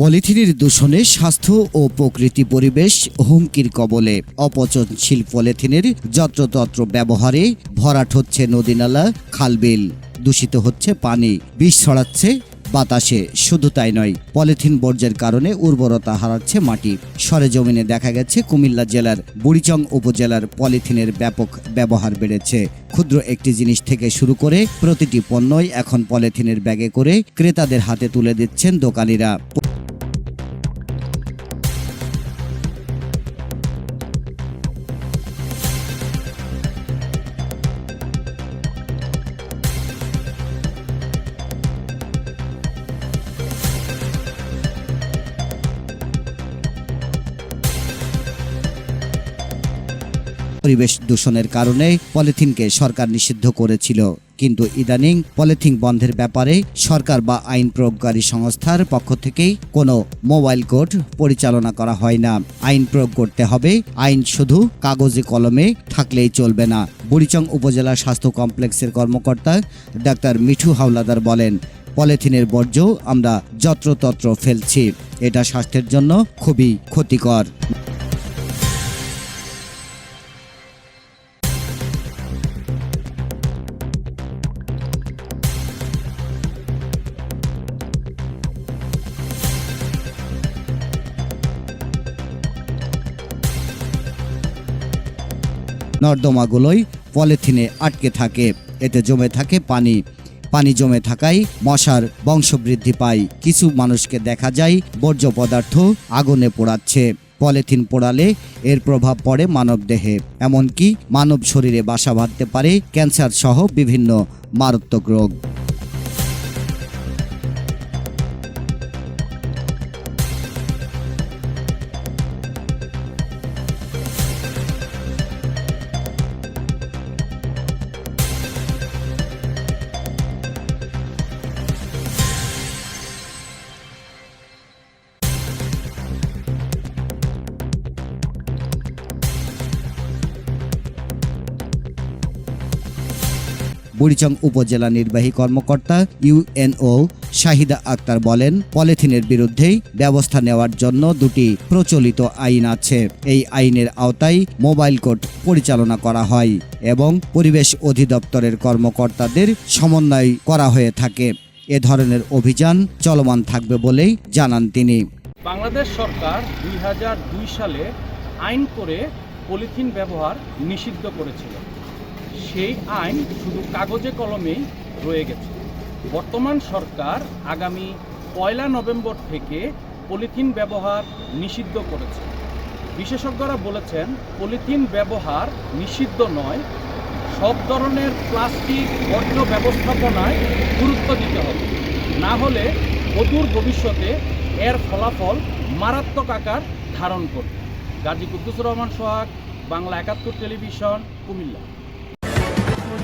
পলিথিনের দূষণে স্বাস্থ্য ও প্রকৃতি পরিবেশ হুমকির কবলে। অপচনশীল পলিথিনের যত্রতত্র ব্যবহারে ভরাট হচ্ছে নদীনালা খালবিল। দূষিত হচ্ছে পানি, বিষ ছড়াচ্ছে বাতাসে। শুধু তাই নয়, পলিথিন বর্জ্যের কারণে উর্বরতা হারাচ্ছে মাটি। সরেজমিনে দেখা গেছে কুমিল্লা জেলার বুড়িচং উপজেলার পলিথিনের ব্যাপক ব্যবহার বেড়েছে। ক্ষুদ্র একটি জিনিস থেকে শুরু করে প্রতিটি পণ্যই এখন পলিথিনের ব্যাগে করে ক্রেতাদের হাতে তুলে দিচ্ছেন দোকানিরা। পরিবেশ দূষণের কারণে পলিথিনকে সরকার নিষিদ্ধ করেছিল। কিন্তু ইদানিং পলিথিন বন্ধের ব্যাপারে সরকার বা আইন প্রয়োগকারী সংস্থার পক্ষ থেকেই কোনো মোবাইল কোর্ট পরিচালনা করা হয় না। আইন প্রয়োগ করতে হবে। আইন শুধু কাগজে কলমে থাকলেই চলবে না। বুড়িচং উপজেলা স্বাস্থ্য কমপ্লেক্সের কর্মকর্তা ডাক্তার মিঠু হাওলাদার বলেন, পলিথিনের বর্জ্য আমরা যত্রতত্র ফেলছি। এটা স্বাস্থ্যের জন্য খুবই ক্ষতিকর। নর্দমাগুলোই পলিথিনে আটকে থাকে। এতে জমে থাকে পানি। পানি জমে থাকায় মশার বংশবৃদ্ধি পায়। কিছু মানুষকে দেখা যায় বর্জ্য পদার্থ আগুনে পোড়াচ্ছে। পলিথিন পোড়ালে এর প্রভাব পড়ে মানবদেহে। এমনকি মানব শরীরে বাসা বাঁধতে পারে ক্যান্সার সহ বিভিন্ন মারাত্মক রোগ। বুড়িচং উপজেলা নির্বাহী কর্মকর্তা ইউএনও শাহিদা আক্তার বলেন, পলিথিনের বিরুদ্ধেই ব্যবস্থা নেওয়ার জন্য দুটি প্রচলিত আইন আছে। এই আইনের আওতায় মোবাইল কোর্ট পরিচালনা করা হয় এবং পরিবেশ অধিদপ্তরের কর্মকর্তাদের সমন্বয় করা হয়ে থাকে। এ ধরনের অভিযান চলমান থাকবে বলেই জানান তিনি। বাংলাদেশ সরকার দুই হাজার দুই সালে আইন করে পলিথিন ব্যবহার নিষিদ্ধ করেছিল। সেই আইন শুধু কাগজে কলমেই রয়ে গেছে। বর্তমান সরকার আগামী পয়লা নভেম্বর থেকে পলিথিন ব্যবহার নিষিদ্ধ করেছে। বিশেষজ্ঞরা বলেছেন, পলিথিন ব্যবহার নিষিদ্ধ নয়, সব ধরনের প্লাস্টিক বর্জ্য ব্যবস্থাপনায় গুরুত্ব দিতে হবে। না হলে অদূর ভবিষ্যতে এর ফলাফল মারাত্মক আকার ধারণ করবে। গাজী কুদ্দুসুর রহমান সোহাগ, বাংলা একাত্তর টেলিভিশন, কুমিল্লা।